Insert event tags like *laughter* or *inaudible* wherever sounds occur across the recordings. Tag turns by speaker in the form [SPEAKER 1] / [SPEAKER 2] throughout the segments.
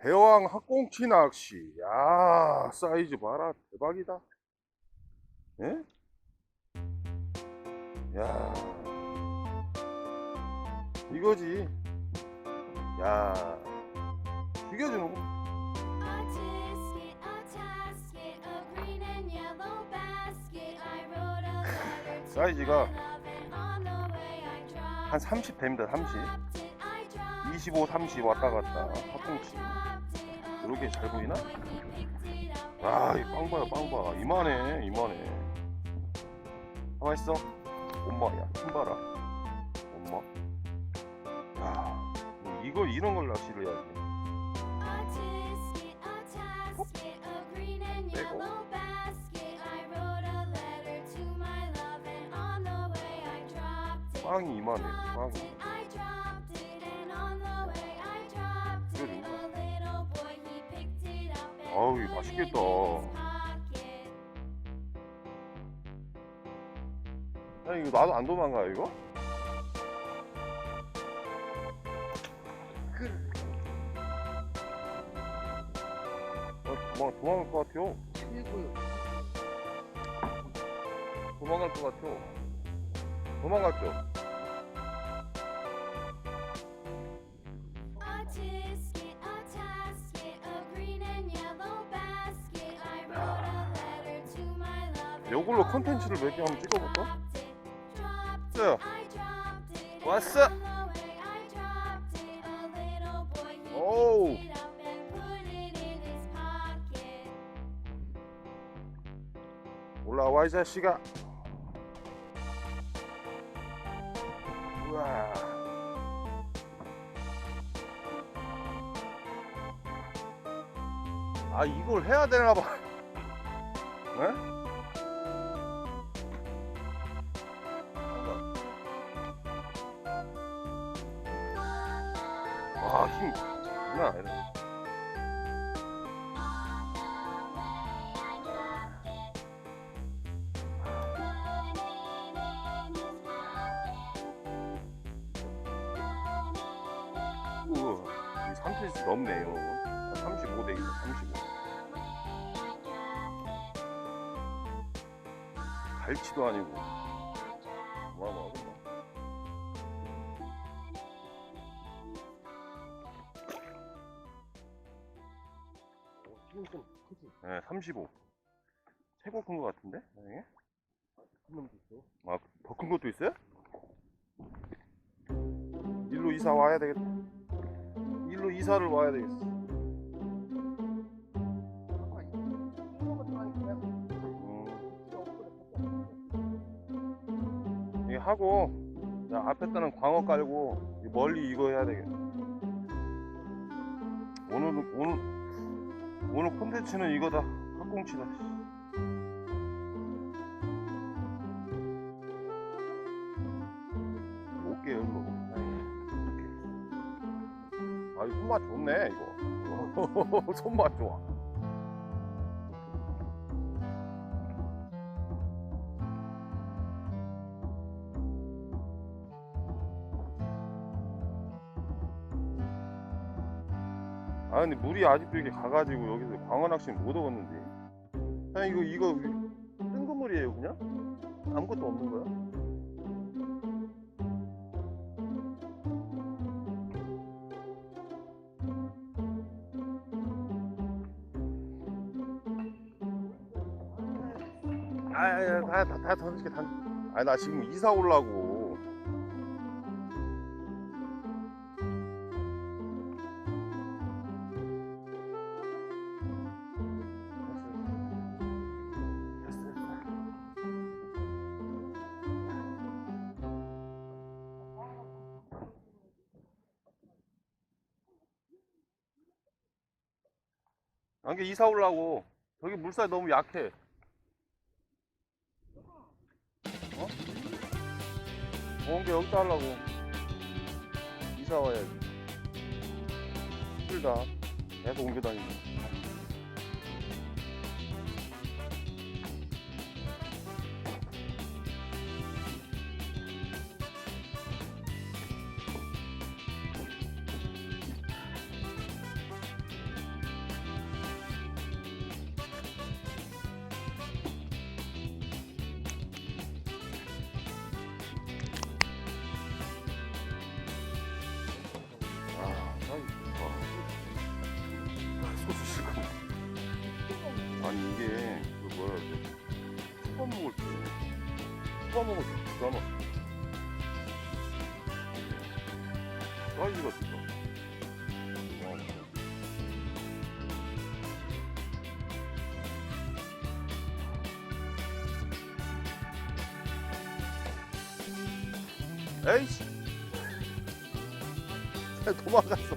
[SPEAKER 1] 대왕 학꽁치 낚시. 야, 사이즈 봐라. 대박이다. 예? 야. 이거지. 야. 죽여주는 거. 사이즈가 한 30 됩니다. 30.
[SPEAKER 2] it. I dropped
[SPEAKER 1] 25, 30 왔다 갔다. 학꽁치. 이렇게 잘 보이나? 아, 이 빵 봐요, 빵 봐. 이만해, 이만해. 가만 있어. 엄마, 야, 힘 봐라. 엄마. 야, 뭐 이걸 이런 걸 낚시를 해야지. 빵이 이만해, 빵이. 맛있겠다. 야, 이거 나도 안 도망가, 이거? 어, 도망, 도망갈 것 같아요. 도망갈 것 같아요. 도망갔죠?
[SPEAKER 2] On
[SPEAKER 1] 컨텐츠를 몇 개 한번 찍어볼까? 왔어.
[SPEAKER 2] he
[SPEAKER 1] 오우. 올라와 이 자식아 우와 아 이걸 해야 되나 봐 네? 힘 장난 아니네. 우와 이 30cm 넘네요. 35 되겠네 35 갈치도 아니고 네, 35 최고 큰 거 같은데? 이게? 아, 더 큰 것도 있어요? 일로 이사 와야 되겠다. 일로 이사를 와야 되겠어. 음. 이거 하고 야, 앞에다는 광어 깔고 이 멀리 이거 해야 되겠다. 오늘은 오늘 오늘 콘텐츠는 이거다. 학꽁치다. 올게요 일로. 아, 이 손맛 좋네 이거. *laughs* 손맛 좋아. 아 근데 물이 아직도 이렇게 가가지고 여기서 광어 낚시 못 얻었는데. 그냥 이거 이거 뜬금물이에요 그냥? 아무것도 없는 거야? 아야 다다 던질게 다. 아나 지금 이사 오려고. 안게 이사 오려고. 저기 물살 너무 약해. 어? 게 여기다 하려고. 이사 와야지. 힘들다. 계속 옮겨 다니고. 수박 먹을 때 수박 먹을 때 기가 막혀 사이즈가 좋다 아. 에이씨. *laughs* 도망갔어.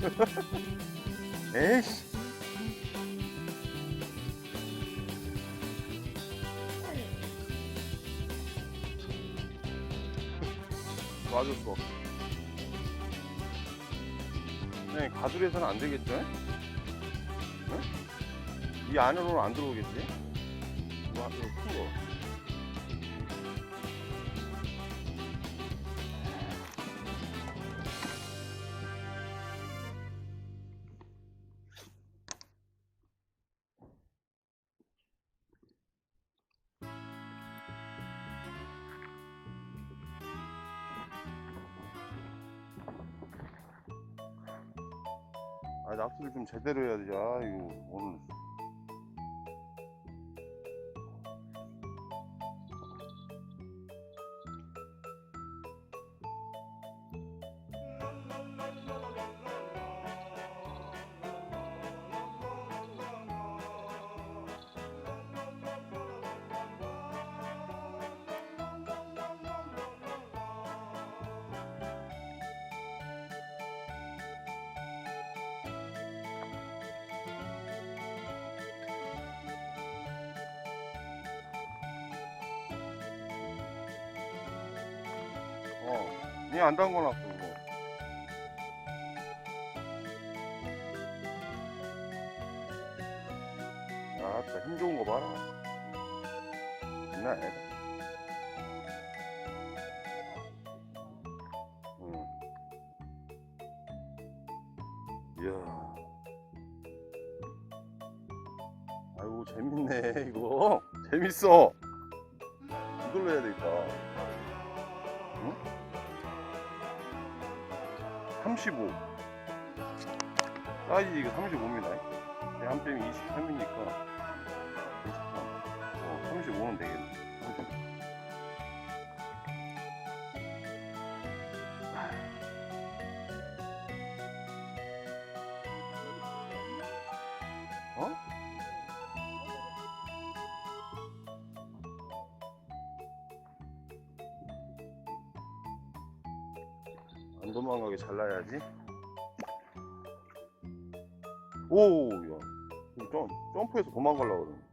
[SPEAKER 1] *laughs* 에이씨. 맞았어 네 가두리에서는 안 되겠죠? 응? 이 안으로는 안 들어오겠지? 와, 이거 큰 거. 아, 납수를 좀 제대로 해야 되지. 아, 이거 오늘. 니안 담궈놨어, 이거. 아따, 힘 좋은 거 봐라. 장난 아니다. 응. 이야. 아이고, 재밌네, 이거. *laughs* 재밌어. 이걸로 해야 되겠다. 35 사이즈 이거 35입니다. 한 뺨이 23이니까 도망가게 잘라야지. 오, 야. 점, 점프해서 도망가려고 그러네.